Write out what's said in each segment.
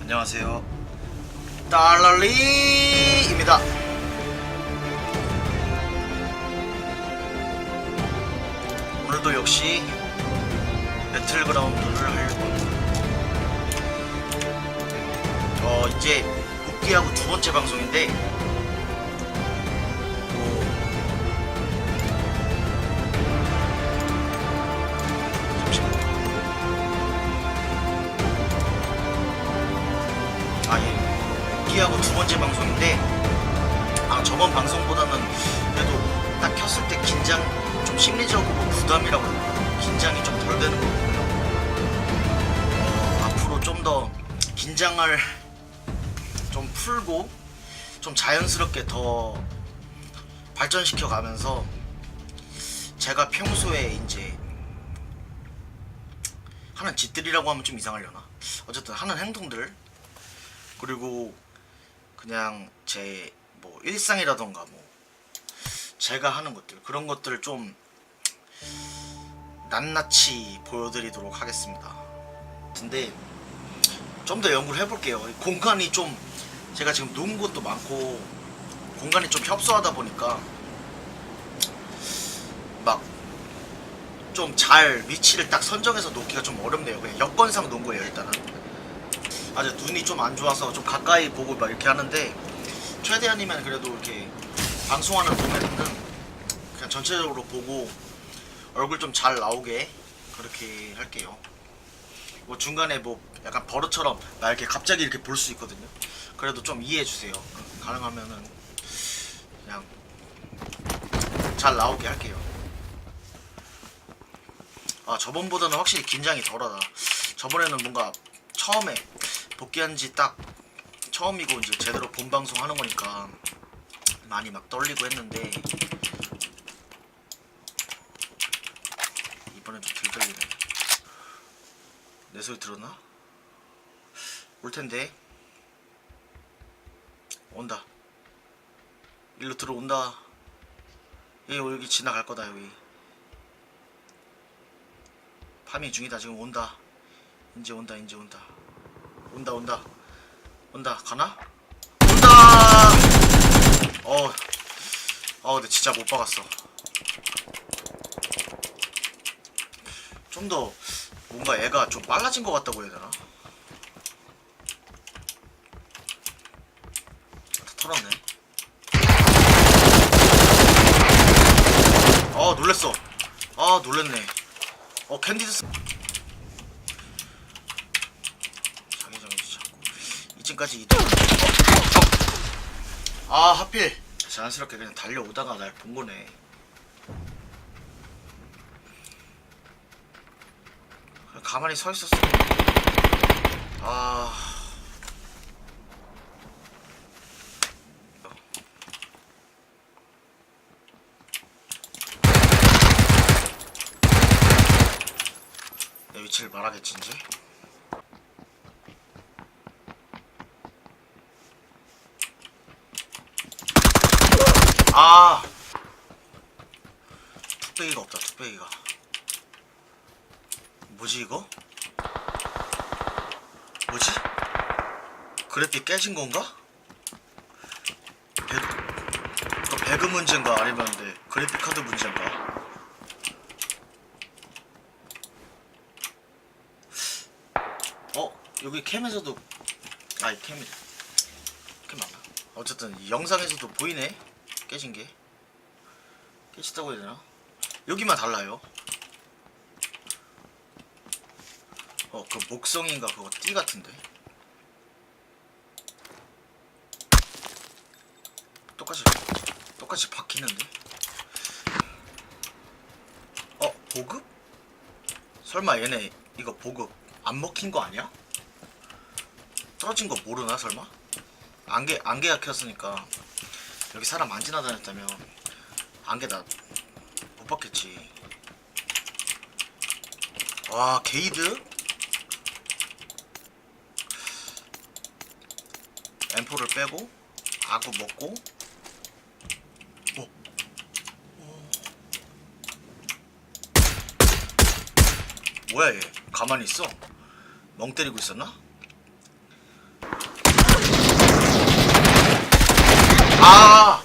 안녕하세요. 달랄리입니다. 오늘도 역시 배틀그라운드를 할 겁니다. 어 이제 복귀하고 두 번째 방송인데 저번 방송보다는 그래도 딱 켰을 때 긴장, 좀 심리적으로 부담이라고 해야 되나? 긴장이 좀 덜 되는 것 같고요. 어, 앞으로 좀 더 긴장을 좀 풀고, 좀 자연스럽게 더 발전시켜 가면서, 제가 평소에 이제 하는 짓들이라고 하면 좀 이상하려나? 어쨌든 하는 행동들, 그리고 그냥 제 뭐 일상이라던가 뭐 제가 하는 것들 그런 것들을 좀 낱낱이 보여드리도록 하겠습니다. 근데 좀 더 연구를 해볼게요. 공간이 좀 제가 지금 놓은 것도 많고 공간이 좀 협소하다 보니까 막 좀 잘 위치를 딱 선정해서 놓기가 좀 어렵네요. 그냥 여건상 놓은 거예요 일단은. 아주 눈이 좀 안 좋아서 좀 가까이 보고 막 이렇게 하는데 최대한이면 그래도 이렇게 방송하는 보면은 그냥 전체적으로 보고 얼굴 좀 잘 나오게 그렇게 할게요. 뭐 중간에 뭐 약간 버릇처럼 나 이렇게 갑자기 이렇게 볼 수 있거든요. 그래도 좀 이해해 주세요. 가능하면은 그냥 잘 나오게 할게요. 아 저번보다는 확실히 긴장이 덜하다. 저번에는 뭔가 처음에 복귀한 지 딱 처음이고 이제 제대로 본 방송 하는 거니까 많이 막 떨리고 했는데 이번엔 좀덜 떨리네. 내 소리 들었나? 올 텐데 온다. 일로 들어온다. 여기 여기 지나갈 거다 여기. 파밍 중이다 지금 온다. 이제 온다 이제 온다. 온다 온다 온다. 가나? 온다! 어, 어 근데 진짜 못 박았어. 좀 더 뭔가 애가 좀 빨라진 것 같다고 해야 되나? 다 털었네. 아 놀랬어. 아 놀랬네. 어 캔디드 자기장이 자꾸 이쯤까지 이동. 어, 어. 아 하필 자연스럽게 그냥 달려오다가 날 본 거네. 가만히 서 있었어. 아. 내 위치를 말하겠지 이제. 아 뚝배기가 없다 뚝배기가 뭐지 이거? 뭐지? 그래픽 깨진 건가? 배그 이거 배그 문제인가 아니면 네, 그래픽 카드 문제인가? 어 여기 캠에서도 아이 캠이 캠 맞나? 어쨌든 이 영상에서도 보이네 깨진 게 깨졌다고 해야 되나? 여기만 달라요 어 그 목성인가 그거 띠 같은데 똑같이 똑같이 박히는데 어 보급? 설마 얘네 이거 보급 안 먹힌 거 아니야? 떨어진 거 모르나 설마? 안개 안개가 켰으니까 여기 사람 안 지나다녔다면 안개 나 못 봤겠지. 와 게이드 M4를 빼고 아구 먹고. 어. 뭐야 얘? 가만히 있어? 멍 때리고 있었나? 아!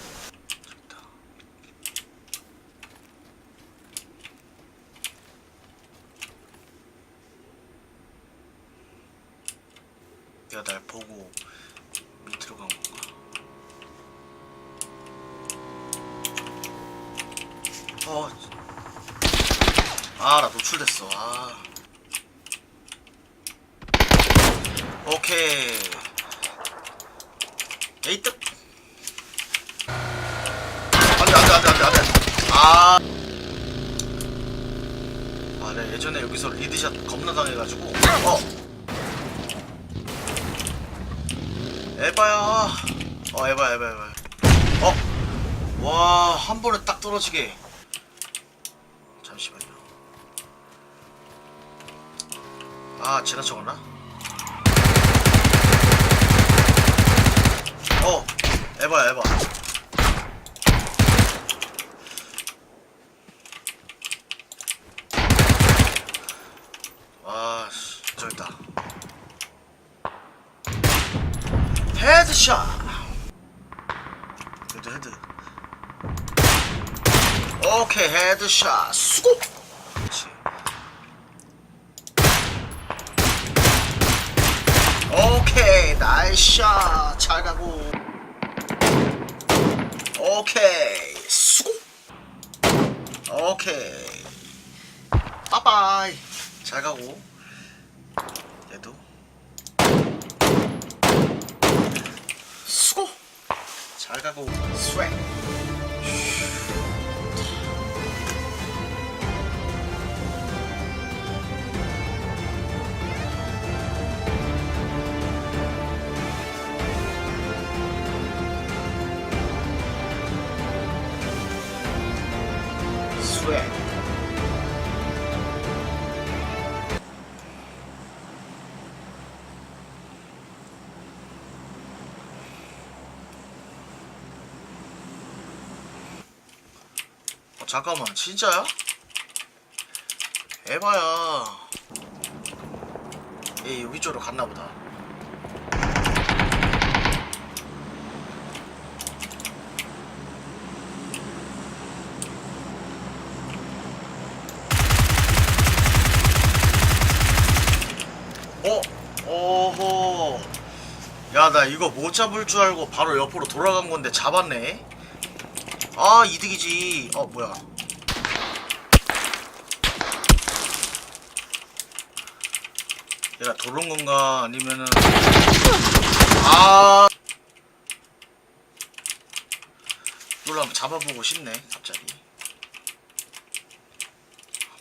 어, 아, 나 노출됐어. 아. 오케이. 에이뜩. 안 돼, 안 돼, 안 돼, 안 돼, 안 돼. 아. 아, 내가 예전에 여기서 리드샷 겁나 당해가지고. 어. 에바야. 어, 에바, 에바, 에바. 어. 와, 한 번에 딱 떨어지게. 잠시만요. 아, 지나쳐갔나? 어, 에바야, 에바. 와, 씨, 저기 있다. 헤드샷! 헤드, 헤드. 오케이, 헤드샷. 수고! 그렇지. 오케이, 나이스 샷. 잘 가고. 오케이, 수고! 오케이. 빠빠이. 잘 가고. 얘도. 수고! 잘 가고. 스웩. 스웩. 어, 잠깐만 진짜야? 에바야 얘 여기 쪽으로 갔나보다 어? 오호 야 나 이거 못 잡을 줄 알고 바로 옆으로 돌아간 건데 잡았네. 아 이득이지. 어 뭐야. 얘가 도른 건가 아니면은. 아! 이걸로 한번 잡아보고 싶네 갑자기.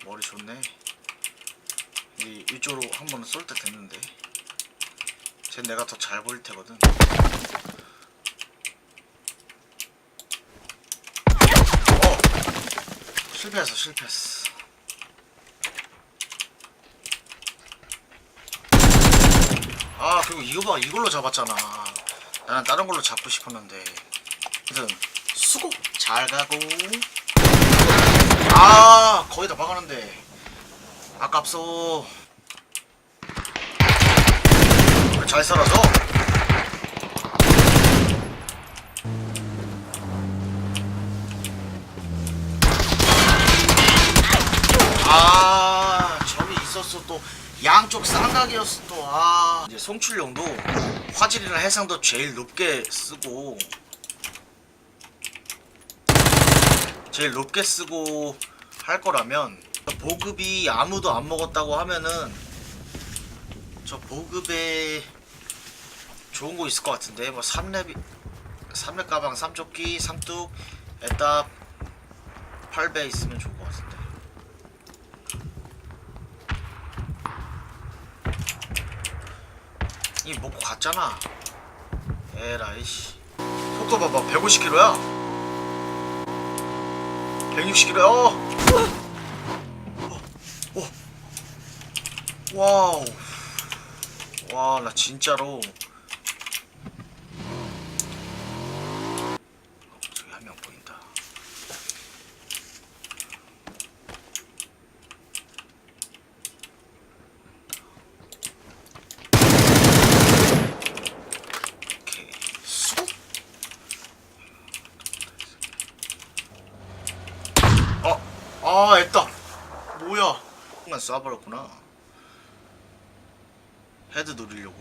머리 좋네. 이 이쪽으로 한 번은 쏠 때 됐는데 쟤 내가 더 잘 보일 테거든. 어! 실패했어 실패했어. 아 그리고 이거 봐 이걸로 잡았잖아. 나는 다른 걸로 잡고 싶었는데. 하여튼 수고 잘 가고. 아 거의 다 박았는데. 아깝소 잘 살아서. 아 점이 있었어 또 양쪽 쌍각이었어 또아. 이제 송출용도 화질이나 해상도 제일 높게 쓰고 제일 높게 쓰고 할 거라면 보급이 아무도 안 먹었다고 하면은 저 보급에 좋은 거 있을 것 같은데. 뭐 3렙 3렙 가방 3조끼 3뚝 에따 8배 있으면 좋을 것 같은데. 이 먹고 갔잖아. 에라이 씨. 속도 봐봐. 150km야? 160km야? 어! 어! 어! 와우. 와 나 진짜로 어, 저기 한 명 보인다 아 했다. 뭐야. 순간 쏴버렸구나. 헤드 노리려고.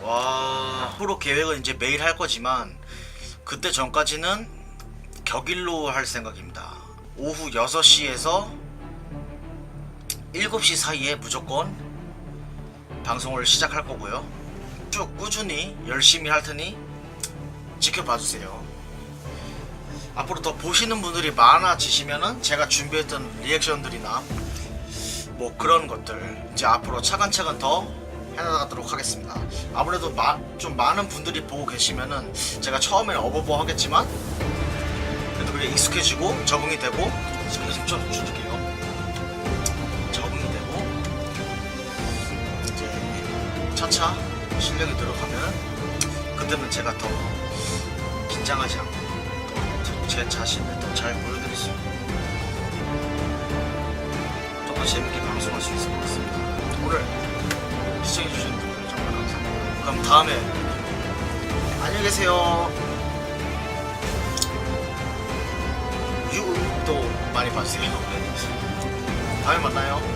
와 앞으로 계획은 이제 매일 할 거지만 그때 전까지는 격일로 할 생각입니다. 오후 6시에서 7시 사이에 무조건 방송을 시작할 거고요. 쭉 꾸준히 열심히 할 테니 지켜봐 주세요 앞으로 더 보시는 분들이 많아지시면은 제가 준비했던 리액션들이나 뭐 그런 것들 이제 앞으로 차근차근 더 해나가도록 하겠습니다. 아무래도 마- 좀 많은 분들이 보고 계시면은 제가 처음에는 어버버 하겠지만 그래도 그게 익숙해지고 적응이 되고 지금 10점 줄게요. 적응이 되고 이제 차차 실력이 들어가면 그때는 제가 더 긴장하지 않고 더 제 자신을 더 잘 보여드릴 수 있고 좀더 재밌게 방송할 수 있을 것 같습니다. 오늘 시청해주신 분들 정말 감사합니다. 그럼 다음에 안녕히 계세요. 유도 많이 봐주세요. 다음에 만나요.